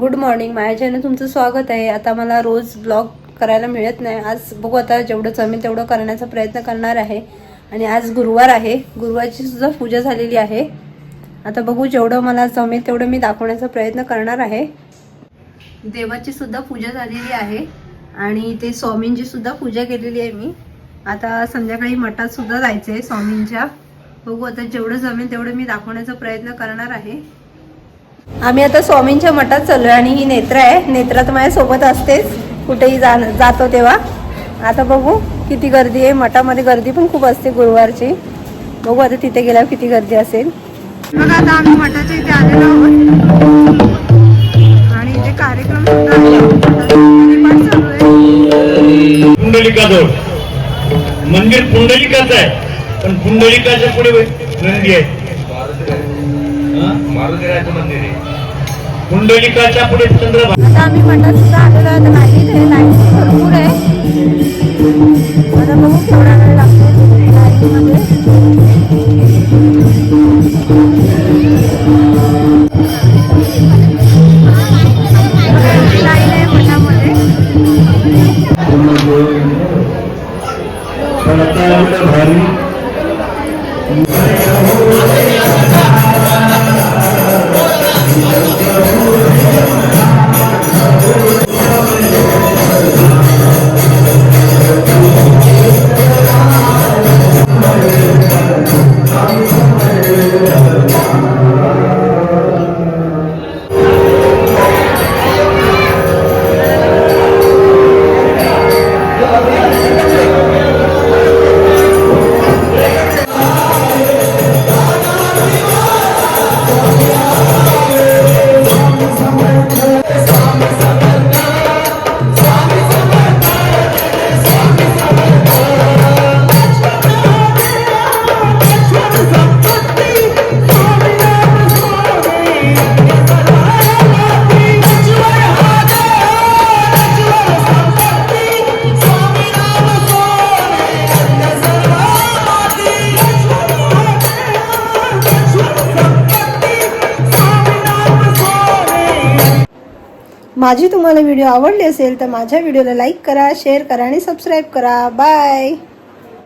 Good morning माझ्या channel तुमचं स्वागत आहे. आता मला रोज ब्लॉग करायला मिळत नाही. आज बघू आता जेवढं जमेल तेवढं करण्याचा प्रयत्न करणार आहे. आणि आज गुरुवार आहे. गुरुवारची सुद्धा पूजा झालेली आहे. आता बघू जेवढं मला जमेल तेवढं मी दाखवण्याचा प्रयत्न करणार आहे. देवाची सुद्धा पूजा झालेली आहे. आणि ते स्वामींची सुद्धा पूजा केलेली आहे मी. आता संध्याकाळी मठात सुद्धा जायचं आहे स्वामींच्या. बघू आता जेवढं जमेल तेवढं मी दाखवण्याचा प्रयत्न करणार आहे. आम्ही आता स्वामींच्या मठात चाललोय आणि ही नेत्रा आहे. नेत्रा तर माझ्या सोबत असतेच. कुठेही जा जातो तेव्हा. आता बघू किती गर्दी आहे. मठामध्ये गर्दी पण खूप असते गुरुवारची. बघू आता तिथे गेल्यावर किती गर्दी असेल. बघा आता आम्ही मठाच्या इथे आलेलो आहोत. आणि इथे कार्यक्रम मंदिर पुंडलिकाचं आहे. पण पुंडलिकाच्या पुढे नंदी आहे. पुंडलिकाच्या पुढे चंद्रभागा. आम्ही मठात सुद्धा आलेलो आहे लाईन आहे लाईन भरपूर आहे. आता बघू केवढा वेळ लागतो. आहे मठामध्ये पण आता माझी तुम्हाला व्हिडिओ आवडली असेल तर माझ्या व्हिडिओला लाईक करा शेअर करा आणि सबस्क्राईब करा. बाय